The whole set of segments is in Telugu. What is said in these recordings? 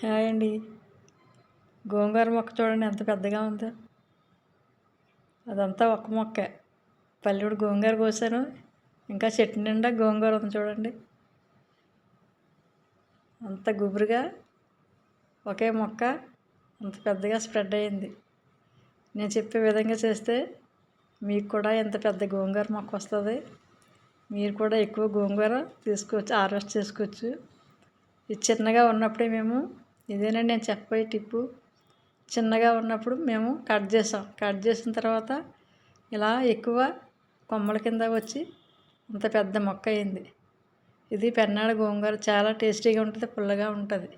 హాయ్ అండి. గోంగూర మొక్క చూడండి ఎంత పెద్దగా ఉందో. అదంతా ఒక మొక్క. పల్లెడు గోంగూర కోసాను. ఇంకా చెట్టు నిండా గోంగూర ఉంది చూడండి. అంత గుబురుగా ఒకే మొక్క అంత పెద్దగా స్ప్రెడ్ అయ్యింది నేను చెప్పే విధంగా చేస్తే మీకు కూడా ఎంత పెద్ద గోంగూర మొక్క వస్తుంది. మీరు కూడా ఎక్కువ గోంగూర తీసుకోవచ్చు హార్వెస్ట్ చేసుకోవచ్చు. ఇది చిన్నగా ఉన్నప్పుడే మేము ఇదేనండి నేను చెప్పబోయే టిప్పు? చిన్నగా ఉన్నప్పుడు మేము కట్ చేసాం. కట్ చేసిన తర్వాత ఇలా ఎక్కువ కొమ్మల కింద వచ్చి అంత పెద్ద మొక్క అయింది. ఇది పెన్నాడ గోంగూర చాలా టేస్టీగా ఉంటుంది పుల్లగా ఉంటుంది.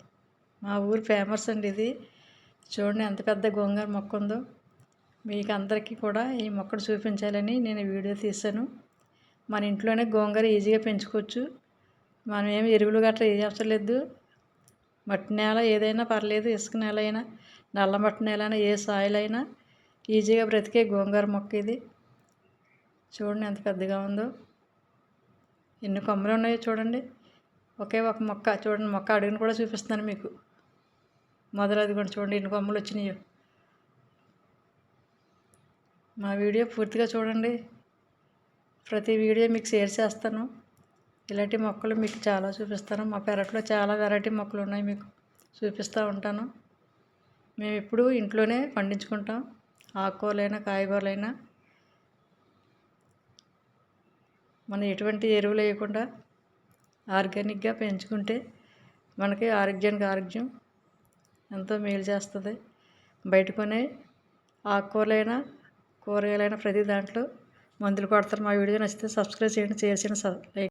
మా ఊరు ఫేమస్ అండి ఇది. చూడండి ఎంత పెద్ద గోంగూర మొక్క ఉందో. మీకు అందరికీ కూడా ఈ మొక్కను చూపించాలని నేను వీడియో తీశాను. మన ఇంట్లోనే గోంగూర ఈజీగా పెంచుకోవచ్చు. మనం ఏమి ఎరువులు గట్రా ఏ అవసరం లేదు మట్టి నేల ఏదైనా పర్లేదు ఇసుక నేల అయినా నల్ల మట్టి నేల అయినా ఏ సాయిల్ అయినా ఈజీగా బ్రతికే గోంగూర మొక్క ఇది. చూడండి ఎంత పెద్దగా ఉందో. ఎన్ని కొమ్మలు ఉన్నాయో చూడండి. ఒకే ఒక మొక్క చూడండి మొక్క అడుగును కూడా చూపిస్తున్నాను మీకు. మొదలు కూడా చూడండి ఎన్ని కొమ్మలు వచ్చినాయో. మా వీడియో పూర్తిగా చూడండి. ప్రతి వీడియో మీకు షేర్ చేస్తాను. ఇలాంటి మొక్కలు మీకు చాలా చూపిస్తాను. మా పెరట్లో చాలా వెరైటీ మొక్కలు ఉన్నాయి మీకు చూపిస్తూ ఉంటాను. మేము ఎప్పుడు ఇంట్లోనే పండించుకుంటాం. ఆకుకూరలైనా కాయగూరలైనా. మనం ఎటువంటి ఎరువులు వేయకుండా ఆర్గానిక్గా పెంచుకుంటే మనకి ఆరోగ్యానికి ఆరోగ్యం ఎంతో మేలు చేస్తుంది. బయట కొనే ఆకుకూరలైనా కూరగాయలైనా ప్రతి దాంట్లో మందులు కొడతారు మా వీడియో నచ్చితే సబ్స్క్రైబ్ చేయండి. చేసిన చేయండి లైక్